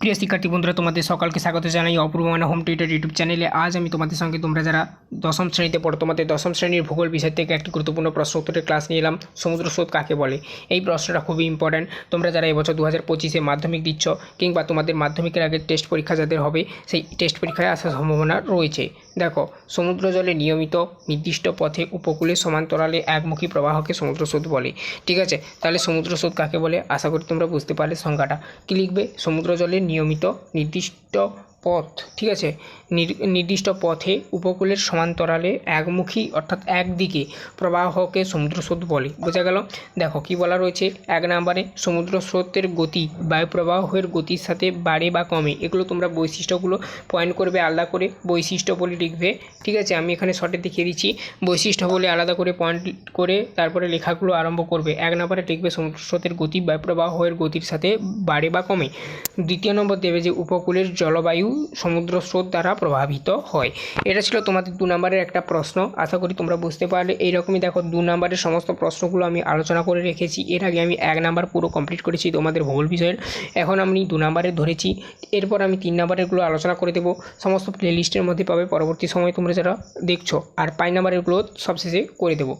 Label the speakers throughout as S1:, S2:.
S1: প্রিয় শিক্ষার্থী বন্ধুরা, তোমাদের সকালকে স্বাগত জানাই অপূর্ব মানা হোম টিউটার ইউটিউব চ্যানেলে। আজ আমি তোমাদের সঙ্গে তোমরা যারা দশম শ্রেণীতে পড়ো, তোমাদের দশম শ্রেণির ভূগোল বিষয় থেকে একটি গুরুত্বপূর্ণ প্রশ্ন উত্তরের ক্লাস নিয়ে এলাম। সমুদ্র স্রোত কাকে বলে? এই প্রশ্নটা খুবই ইম্পর্ট্যান্ট তোমরা যারা এবছর দু হাজার পঁচিশে মাধ্যমিক দিচ্ছ কিংবা তোমাদের মাধ্যমিকের আগে টেস্ট পরীক্ষা যাদের হবে, সেই টেস্ট পরীক্ষায় আসার সম্ভাবনা রয়েছে। দেখো সমুদ্র জলে নিয়মিত নির্দিষ্ট পথে উপকূলে সমান্তরালে একমুখী প্রবাহকে সমুদ্র স্রোত বলে। ঠিক আছে? তাহলে সমুদ্র স্রোত কাকে বলে? আশা করি তোমরা বুঝতে পারলে সংখ্যাটা কী লিখবে? সমুদ্র জলে নিয়মিত নির্দিষ্ট পথ, ঠিক আছে? নির- নির্দিষ্ট পথে উপকূলের সমান্তরালে একমুখী অর্থাৎ একদিকে প্রবাহকে সমুদ্র স্রোত বলে। বোঝা গেল? দেখো, কি বলা রয়েছে? এক নম্বরে সমুদ্র স্রোতের গতি বায়ুপ্রবাহের গতির সাথে বাড়ে বা কমে। এগুলো তোমরা বৈশিষ্ট্যগুলো পয়েন্ট করবে আলাদা করে, বৈশিষ্ট্য বলে লিখবে, ঠিক আছে? আমি এখানে শর্টে দেখিয়ে দিচ্ছি। বৈশিষ্ট্য বলে আলাদা করে পয়েন্ট করে তারপরে লেখাগুলো আরম্ভ করবে। এক নম্বরে লিখবে সমুদ্র স্রোতের গতি বায়ুপ্রবাহের গতির সাথে বাড়ে বা কমে। দ্বিতীয় নম্বর দেবে যে উপকূলের জলবায়ু সমুদ্র স্রোত দ্বারা প্রভাবিত হয়। এটা ছিল তোমাদের দু নম্বরের একটা প্রশ্ন। আশা করি তোমরা বুঝতে পারলে। এইরকমই দেখো, দু নম্বরের সমস্ত প্রশ্নগুলো আমি আলোচনা করে রেখেছি। এর আগে আমি এক নাম্বার পুরো কমপ্লিট করেছি তোমাদের ভূগোল বিষয়ের। এখন আমি দু নম্বরের ধরেছি। এরপর আমি তিন নম্বরেরগুলো আলোচনা করে দেবো। সমস্ত প্লেলিস্টের মধ্যে পাবে। পরবর্তী সময় তোমরা যারা দেখছ। আর পাঁচ নম্বরেরগুলো সবশেষে করে দেবো।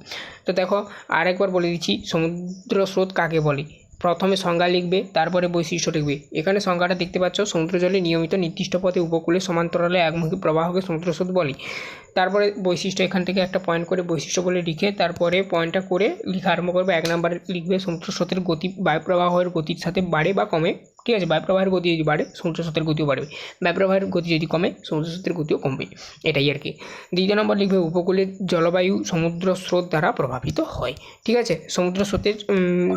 S1: তো দেখো, আরেকবার বলে দিচ্ছি সমুদ্র স্রোত কাকে বলে? প্রথমে সংজ্ঞা লিখবে, তারপরে বৈশিষ্ট্য লিখবে। এখানে সংজ্ঞাটা দেখতে পাচ্ছ সমুদ্র জলে নিয়মিত নির্দিষ্ট পথে উপকূলে সমান্তরালে একমুখী প্রবাহকে সমুদ্র বলে বলি। তারপরে বৈশিষ্ট্য এখান থেকে একটা পয়েন্ট করে বৈশিষ্ট্য বলে লিখে তারপরে পয়েন্টটা করে লেখা আরম্ভ করবে। এক নম্বরে লিখবে সমুদ্র স্রোতের গতি বায়ুপ্রবাহের গতির সাথে বাড়ে বা কমে। ঠিক আছে? বায়ুপ্রবাহের গতি যদি বাড়ে সমুদ্র স্রোতের গতিও বাড়বে। বায়ুপ্রবাহের গতি যদি কমে সমুদ্র স্রোতের গতিও কমবে। এটাই আর কি। দ্বিতীয় নম্বর লিখবে উপকূলের জলবায়ু সমুদ্র স্রোত দ্বারা প্রভাবিত হয়। ঠিক আছে? সমুদ্র স্রোতের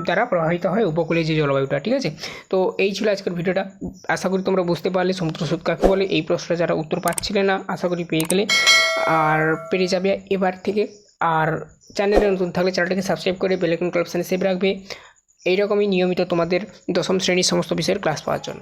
S1: দ্বারা প্রভাবিত হয় উপকূলের যে জলবায়ুটা। ঠিক আছে? তো এই ছিল আজকের ভিডিওটা। আশা করি তোমরা বুঝতে পারলে, সমুদ্র স্রোত কাকে বলে? এই প্রশ্নটা যারা উত্তর পাচ্ছিলে না, আশা করি পেয়ে গেলে আর পেরে যাবে এবার থেকে। আর চ্যানেলে নতুন থাকলে চ্যানেলটাকে সাবস্ক্রাইব করে বেলাইকন ক্লাবসানে সেভ রাখবে। এইরকমই নিয়মিত তোমাদের দশম শ্রেণির সমস্ত বিষয়ের ক্লাস পাওয়ার জন্য।